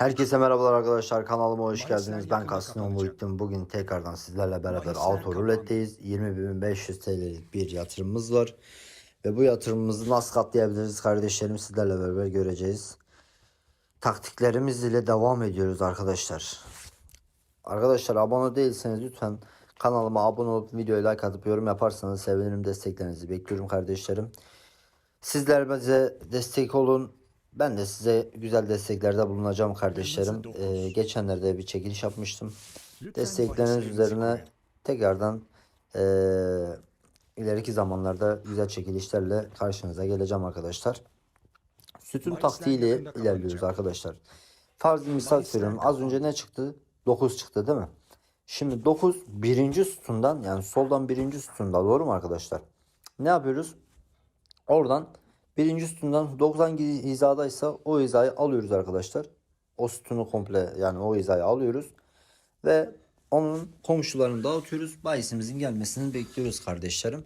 Herkese merhabalar arkadaşlar kanalıma hoş geldiniz. Ben Kasım. Muhittin. Bugün tekrardan sizlerle beraber Auto Roulette'deyiz. 20.500 TL'lik bir yatırımımız var. Ve bu yatırımımızı nasıl katlayabiliriz kardeşlerim sizlerle beraber göreceğiz. Taktiklerimiz ile devam ediyoruz arkadaşlar. Arkadaşlar abone değilseniz lütfen kanalıma abone olup videoya like atıp yorum yaparsanız sevinirim. Desteklerinizi bekliyorum kardeşlerim. Sizler bize destek olun. Ben de size güzel desteklerde bulunacağım kardeşlerim. Ee, geçenlerde bir çekiliş yapmıştım. Destekleriniz üzerine tekrardan ee, ileriki zamanlarda güzel çekilişlerle karşınıza geleceğim arkadaşlar. Bahisler taktiğiyle ilerliyoruz arkadaşlar. Farz misal söylüyorum. Az önce ne çıktı? 9 çıktı değil mi? Şimdi 9 birinci sütundan yani soldan birinci sütunda doğru mu arkadaşlar? Ne yapıyoruz? Oradan birinci sütundan 90 hizadaysa o hizayı alıyoruz arkadaşlar. O sütunu komple yani o hizayı alıyoruz. Ve onun komşularını dağıtıyoruz. Bayisimizin gelmesini bekliyoruz kardeşlerim.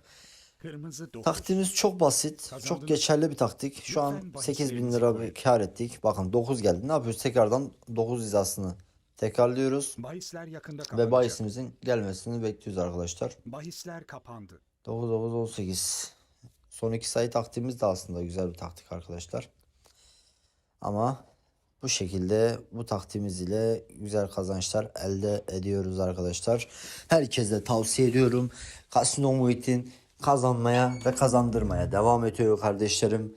Taktiğimiz çok basit. Kazandınız. Çok geçerli bir taktik. Şu an Lütfen 8000 bahislerinizi lira bir kar ettik. Bakın 9 geldi. Ne yapıyoruz? Tekrardan 9 hizasını tekrarlıyoruz. Bahisler yakında Ve kapanacak. bayisimizin gelmesini bekliyoruz arkadaşlar. Bahisler kapandı. 9 9 18. Son iki sayı taktiğimiz de aslında güzel bir taktik arkadaşlar. Ama bu şekilde bu taktiğimiz ile güzel kazançlar elde ediyoruz arkadaşlar. Herkese tavsiye ediyorum. Kasino Muhit'in kazanmaya ve kazandırmaya devam ediyor kardeşlerim.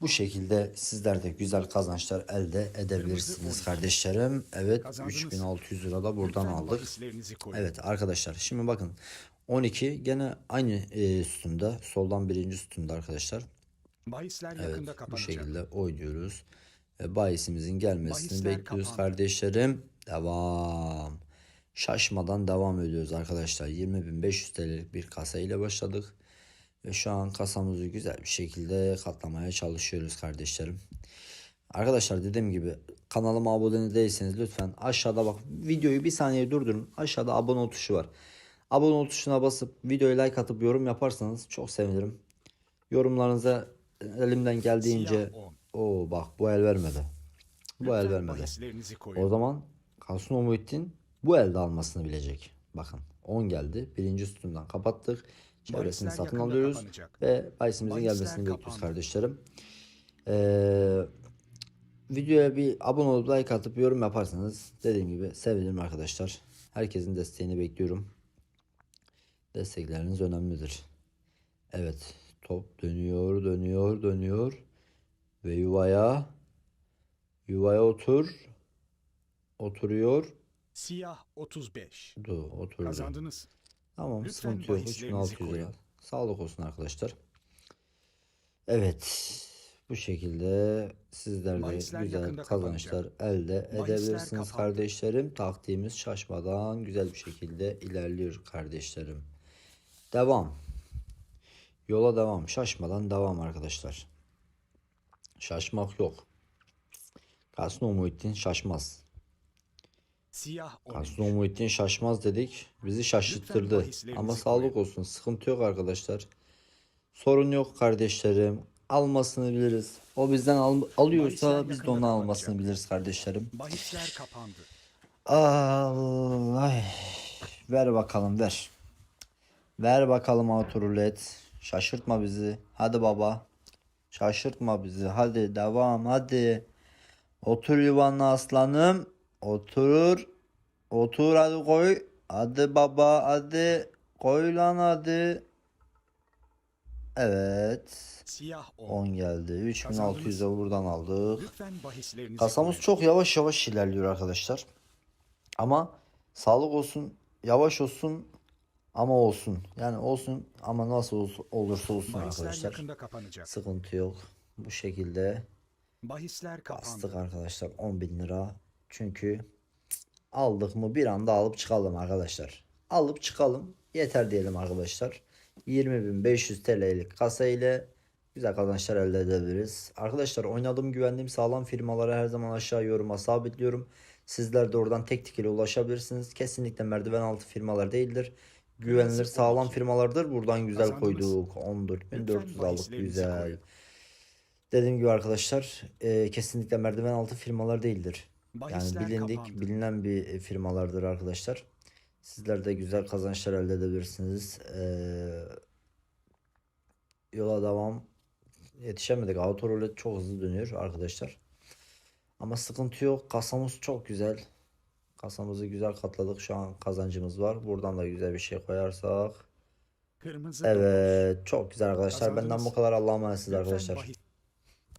Bu şekilde sizler de güzel kazançlar elde edebilirsiniz kardeşlerim. Evet Kazandınız. 3600 lira da buradan aldık. Evet arkadaşlar şimdi bakın 12 gene aynı e, sütunda soldan birinci sütunda arkadaşlar. Bahisler Evet yakında bu kapanacak. şekilde oynuyoruz. Ve bahisimizin gelmesini Bahisler bekliyoruz kapandı. kardeşlerim. Devam. Şaşmadan devam ediyoruz arkadaşlar. 20.500 TL'lik bir kasa ile başladık. Ve şu an kasamızı güzel bir şekilde katlamaya çalışıyoruz kardeşlerim. Arkadaşlar dediğim gibi kanalıma abone değilseniz lütfen aşağıda bak videoyu bir saniye durdurun. Aşağıda abone tuşu var. Abone ol tuşuna basıp videoya like atıp yorum yaparsanız çok sevinirim. Yorumlarınıza elimden geldiğince o bak bu el vermedi. Bu el vermedi. O zaman Kasım Muhittin bu elde almasını bilecek. Bakın 10 geldi. Birinci sütundan kapattık. Çevresini satın alıyoruz. kapanacak. Ve bahisimizin gelmesini bekliyoruz kardeşlerim. Ee, videoya bir abone olup like atıp yorum yaparsanız dediğim gibi sevinirim arkadaşlar. Herkesin desteğini bekliyorum. Destekleriniz önemlidir. Evet top dönüyor dönüyor dönüyor. Ve yuvaya yuvaya otur. Oturuyor. Siyah 35. Dur oturdu. Kazandınız. Tamam Lütfen sıkıntı yok. bahislerinizi 3600 lira. Sağlık olsun arkadaşlar. Evet. Bu şekilde sizler de Bahisler güzel kazançlar elde edebilirsiniz kardeşlerim. Taktiğimiz şaşmadan güzel bir şekilde ilerliyor kardeşlerim. Devam. Yola devam. Şaşmadan devam arkadaşlar. Şaşmak yok. Kasno Muhittin şaşmaz. Siyah 13. Kasno Muhittin şaşmaz dedik. Bizi şaşırttırdı. Ama sağlık olsun. Sıkıntı yok arkadaşlar. Sorun yok kardeşlerim. Almasını biliriz. O bizden al- alıyorsa Bahisler biz de kapanacak. almasını biliriz kardeşlerim. Bahisler kapandı. Ay. Ver bakalım ver. Ver bakalım autorulet. Şaşırtma bizi. Hadi baba. Şaşırtma bizi. Hadi devam hadi. Otur yuvanla aslanım. Otur. Otur hadi koy. Hadi baba hadi. Koy lan hadi. Evet. Siyah 10. 10 geldi. 3600'e buradan aldık. Kasamız çok yavaş yavaş ilerliyor arkadaşlar. Ama sağlık olsun, yavaş olsun ama olsun. Yani olsun ama nasıl ol- olursa olsun Bahisler arkadaşlar. yakında kapanacak. Sıkıntı yok. Bu şekilde Bahisler kapandı. bastık arkadaşlar 10 bin lira. Çünkü aldık mı bir anda alıp çıkalım arkadaşlar. Alıp çıkalım yeter diyelim arkadaşlar. 20.500 TL'lik kasa ile güzel kazançlar elde edebiliriz. Arkadaşlar oynadığım güvendiğim sağlam firmaları her zaman aşağı yoruma sabitliyorum. Sizler de oradan tek tek ile ulaşabilirsiniz. Kesinlikle merdiven altı firmalar değildir. Güvenilir sağlam 12. firmalardır. Buradan güzel koyduk. 14.400 aldık güzel. Dediğim gibi arkadaşlar e, kesinlikle merdiven altı firmalar değildir. Yani bilindik, bilinen bir e, firmalardır arkadaşlar. Sizler de güzel kazançlar elde edebilirsiniz. Ee, yola devam. Yetişemedik. Auto roulette çok hızlı dönüyor arkadaşlar. Ama sıkıntı yok. Kasamız çok güzel. Kasamızı güzel katladık. Şu an kazancımız var. Buradan da güzel bir şey koyarsak. Kırmızı. Evet. Çok güzel arkadaşlar. Benden bu kadar. Allah'a emanetsiniz arkadaşlar. bahis-